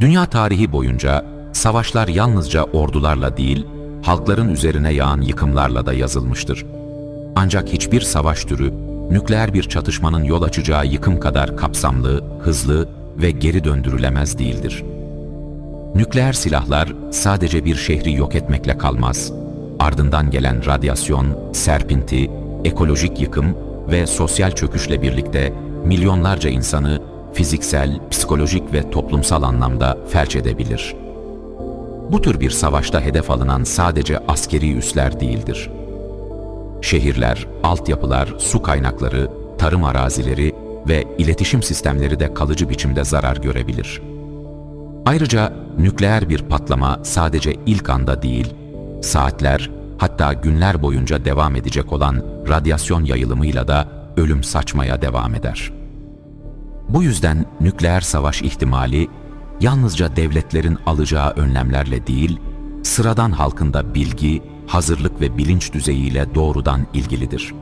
Dünya tarihi boyunca savaşlar yalnızca ordularla değil, halkların üzerine yağan yıkımlarla da yazılmıştır. Ancak hiçbir savaş türü, nükleer bir çatışmanın yol açacağı yıkım kadar kapsamlı, hızlı ve geri döndürülemez değildir. Nükleer silahlar sadece bir şehri yok etmekle kalmaz. Ardından gelen radyasyon, serpinti, ekolojik yıkım ve sosyal çöküşle birlikte milyonlarca insanı fiziksel, psikolojik ve toplumsal anlamda felç edebilir. Bu tür bir savaşta hedef alınan sadece askeri üsler değildir. Şehirler, altyapılar, su kaynakları, tarım arazileri ve iletişim sistemleri de kalıcı biçimde zarar görebilir. Ayrıca nükleer bir patlama sadece ilk anda değil, saatler hatta günler boyunca devam edecek olan radyasyon yayılımıyla da ölüm saçmaya devam eder. Bu yüzden nükleer savaş ihtimali yalnızca devletlerin alacağı önlemlerle değil, sıradan halkında bilgi, hazırlık ve bilinç düzeyiyle doğrudan ilgilidir.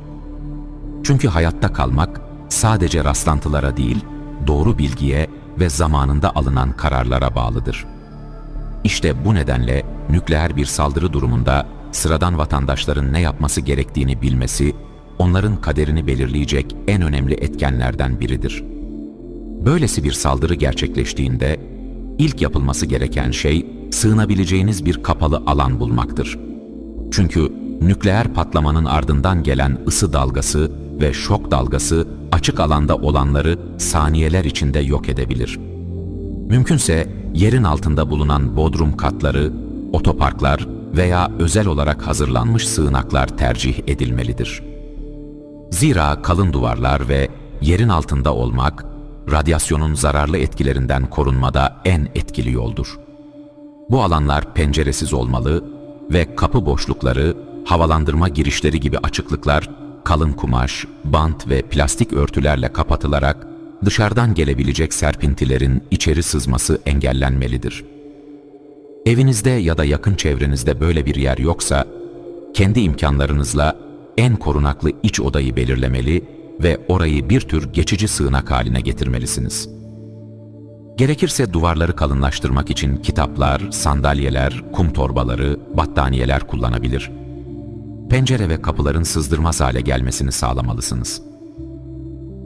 Çünkü hayatta kalmak sadece rastlantılara değil, doğru bilgiye ve zamanında alınan kararlara bağlıdır. İşte bu nedenle nükleer bir saldırı durumunda sıradan vatandaşların ne yapması gerektiğini bilmesi, onların kaderini belirleyecek en önemli etkenlerden biridir. Böylesi bir saldırı gerçekleştiğinde ilk yapılması gereken şey sığınabileceğiniz bir kapalı alan bulmaktır. Çünkü nükleer patlamanın ardından gelen ısı dalgası ve şok dalgası açık alanda olanları saniyeler içinde yok edebilir. Mümkünse yerin altında bulunan bodrum katları, otoparklar veya özel olarak hazırlanmış sığınaklar tercih edilmelidir. Zira kalın duvarlar ve yerin altında olmak, radyasyonun zararlı etkilerinden korunmada en etkili yoldur. Bu alanlar penceresiz olmalı ve kapı boşlukları, havalandırma girişleri gibi açıklıklar kalın kumaş, bant ve plastik örtülerle kapatılarak dışarıdan gelebilecek serpintilerin içeri sızması engellenmelidir. Evinizde ya da yakın çevrenizde böyle bir yer yoksa, kendi imkanlarınızla en korunaklı iç odayı belirlemeli ve orayı bir tür geçici sığınak haline getirmelisiniz. Gerekirse duvarları kalınlaştırmak için kitaplar, sandalyeler, kum torbaları, battaniyeler kullanabilir. Pencere ve kapıların sızdırmaz hale gelmesini sağlamalısınız.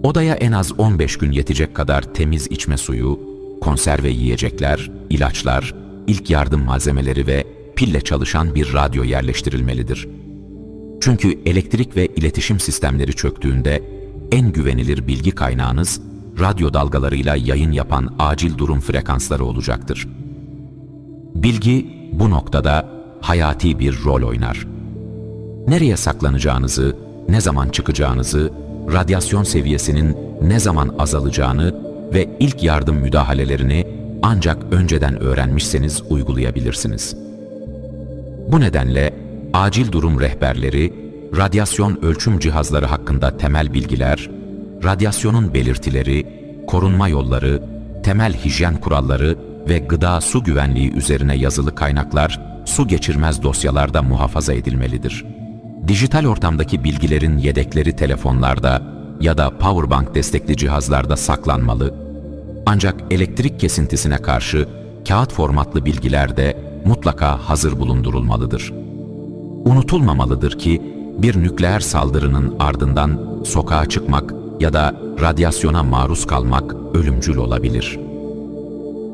Odaya en az 15 gün yetecek kadar temiz içme suyu, konserve yiyecekler, ilaçlar, ilk yardım malzemeleri ve pille çalışan bir radyo yerleştirilmelidir. Çünkü elektrik ve iletişim sistemleri çöktüğünde en güvenilir bilgi kaynağınız radyo dalgalarıyla yayın yapan acil durum frekansları olacaktır. Bilgi bu noktada hayati bir rol oynar. Nereye saklanacağınızı, ne zaman çıkacağınızı, radyasyon seviyesinin ne zaman azalacağını ve ilk yardım müdahalelerini ancak önceden öğrenmişseniz uygulayabilirsiniz. Bu nedenle acil durum rehberleri, radyasyon ölçüm cihazları hakkında temel bilgiler, radyasyonun belirtileri, korunma yolları, temel hijyen kuralları ve gıda su güvenliği üzerine yazılı kaynaklar su geçirmez dosyalarda muhafaza edilmelidir. Dijital ortamdaki bilgilerin yedekleri telefonlarda ya da powerbank destekli cihazlarda saklanmalı. Ancak elektrik kesintisine karşı kağıt formatlı bilgiler de mutlaka hazır bulundurulmalıdır. Unutulmamalıdır ki bir nükleer saldırının ardından sokağa çıkmak ya da radyasyona maruz kalmak ölümcül olabilir.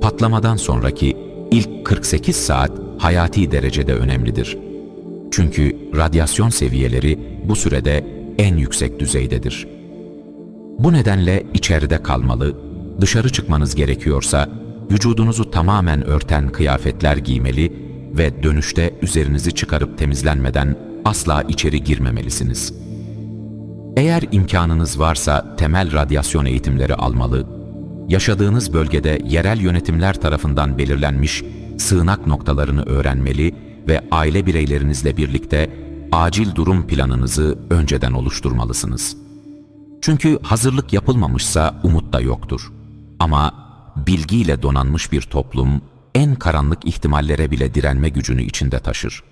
Patlamadan sonraki ilk 48 saat hayati derecede önemlidir. Çünkü radyasyon seviyeleri bu sürede en yüksek düzeydedir. Bu nedenle içeride kalmalı, dışarı çıkmanız gerekiyorsa vücudunuzu tamamen örten kıyafetler giymeli ve dönüşte üzerinizi çıkarıp temizlenmeden asla içeri girmemelisiniz. Eğer imkanınız varsa temel radyasyon eğitimleri almalı, yaşadığınız bölgede yerel yönetimler tarafından belirlenmiş sığınak noktalarını öğrenmeli ve aile bireylerinizle birlikte acil durum planınızı önceden oluşturmalısınız. Çünkü hazırlık yapılmamışsa umut da yoktur. Ama bilgiyle donanmış bir toplum en karanlık ihtimallere bile direnme gücünü içinde taşır.